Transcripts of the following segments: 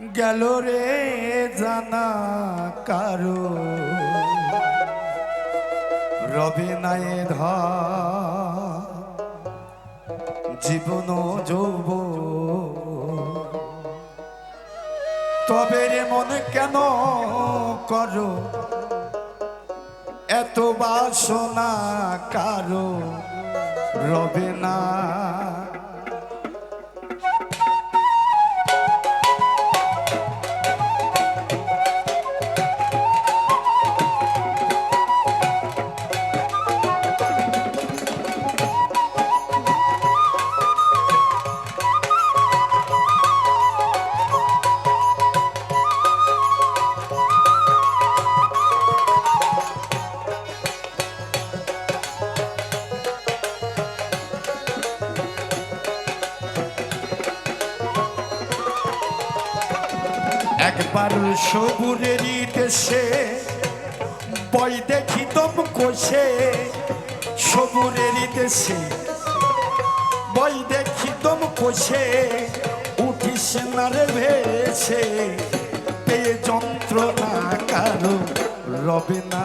গেল রে জানা কারও। রবে নাই জীবন যৌব তবে রে মনে কেন করো এত বাসনা কারও? রবে না একবার সবুরেরই দেশে বই দেখি তম কোষে সবুরেরই দেশে বই দেখি তম কোষে, উঠিস না রে ভেসে পেয়ে যন্ত্রণা কারও রবে না।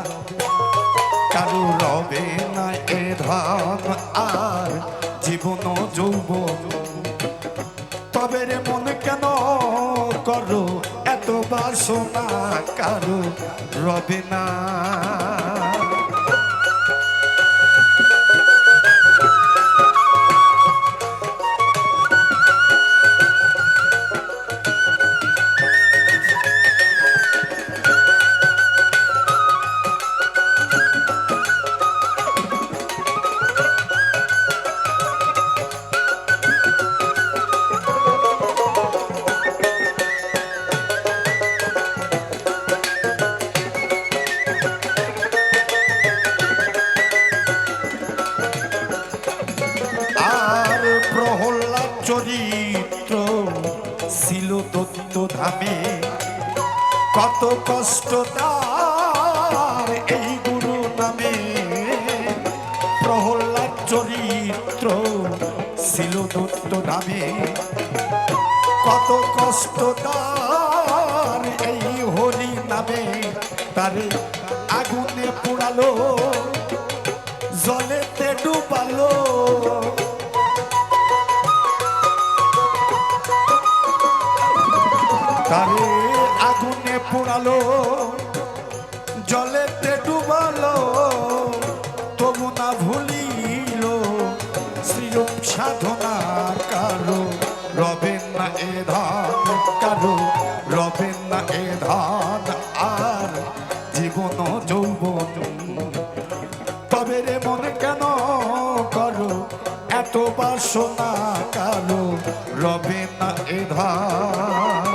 কারও রবে না এ ধান আর জীবন যৌবন। বাসনা কারও রবে না। কত কষ্ট তার এই গুরু নামে। প্রহ্লাদ চরিত্র ছিল দত্ত ধামে কত কষ্ট তার এই হরি নামে। তারে আগুনে পোড়ালো, জলেতে ডুবালো। তারে পোড়ালো জলেতে ডুবালো, তবু না ভুলিল শ্রীরূপ সাধনা কারও। রবেন না এ ধান কারও রবেন না এ ধান আর জীবন যৌবন। তবে রে মনে কেন করো এত বাসনা কালো রবে না এ ধান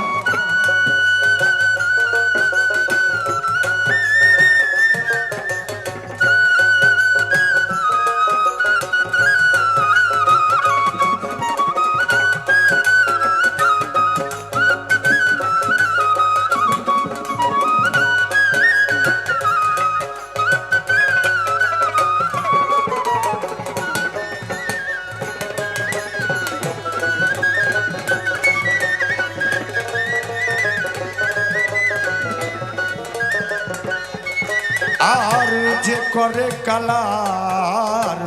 যে করে কালার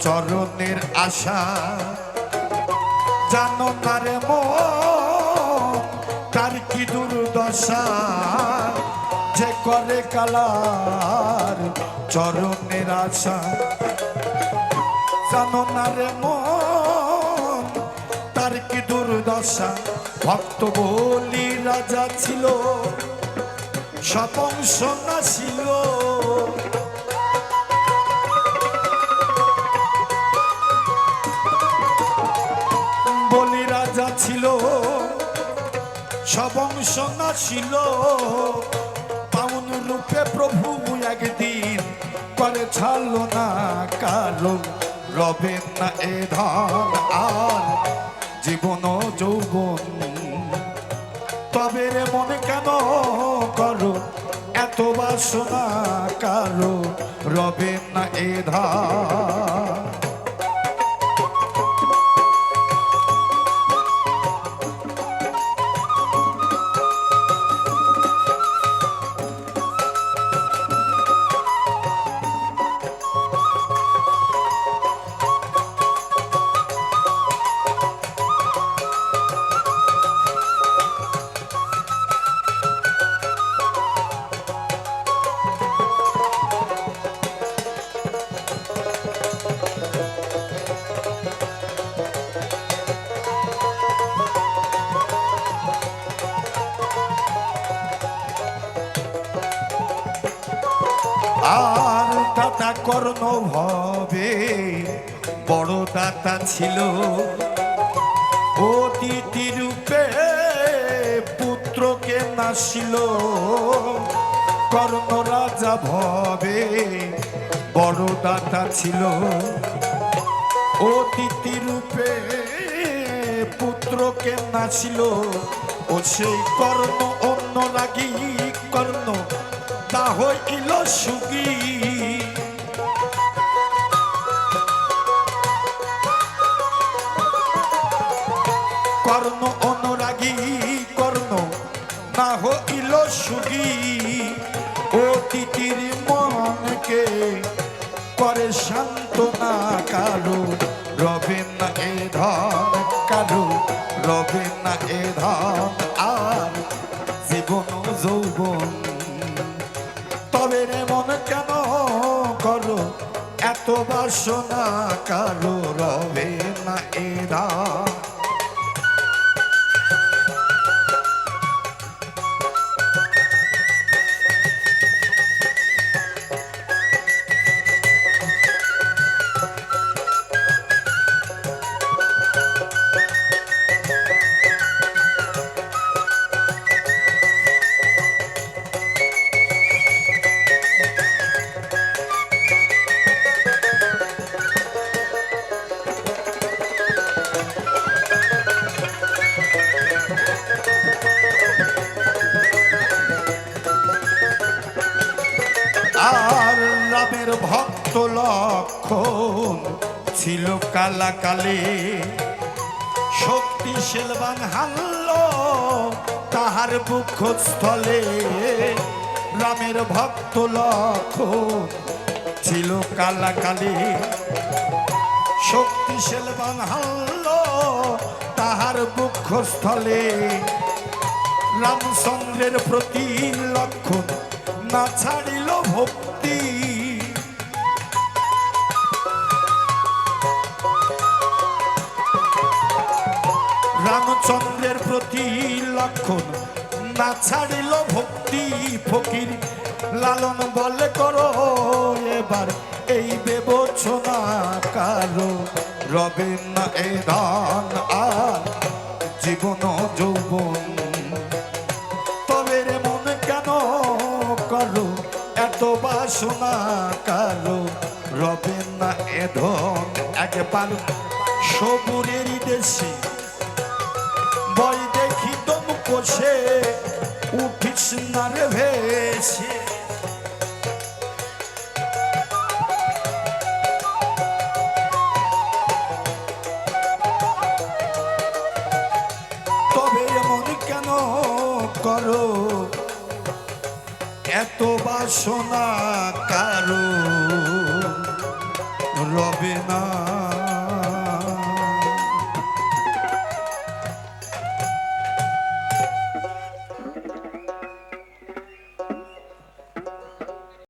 চরণের আশা, জানো না রে মন, তার কি দুর্দশা? যে করে কালার চরণের আশা, জানো না রে তার কি দুর্দশা? ভক্ত বলি রাজা ছিল সবংশ ছিল সবংশ ছিল। পাউন রূপে প্রভু একদিন করে ছাড়লো না কালো। রবে না এ ধান আর জীবন যৌবন। তবে রে মনে কেন করো এত বাসনা কারও? রবে না এ ধান দাতা কর্ণ ভবে বড় দাতা ছিল অতিথি রূপে, পুত্রকে নাসিল। কর্ণ রাজা ভবে, বড় দাতা ছিল অতিথি রূপে, পুত্রকে নাছিল ও সেই কর্ণ অন্য লাগি কর্ণ তা হইল সুগী। হইল সুগী অতিথির মনকে করে শান্ত না কারও, রবে না এ ধন কারও, রবে না এ ধন আর জীবন যৌবন। তবে রে মন কেন করো এত বাসনা কারও, রবে না এ ধন লক্ষণ ছিল কালাকালে শক্তি সেলবান হাল্ল তাহার বুকস্থলে রামের ভক্ত লক্ষণ ছিল কালাকালে শক্তি সেলবান হাল্ল তাহার বুকস্থলে রামচন্দ্রের প্রতি লক্ষণ না ছাড়িল ভক্তি। রামচন্দ্রের প্রতি লক্ষণ। না ছাড়িল ভক্তি ফকির। লালন বলে করো এবার এই বেবছনা কারও। রবে না এ দান আর জীবন যৌবন। তবে রে মন কেন করো? এত বাসনা কারও। রবেন না এ ধন। একবার সবুরেরই দেশে কষে উঠিস না রে ভেসে। তবে এমন কেন করো? এত বাসনা কারও রবে না।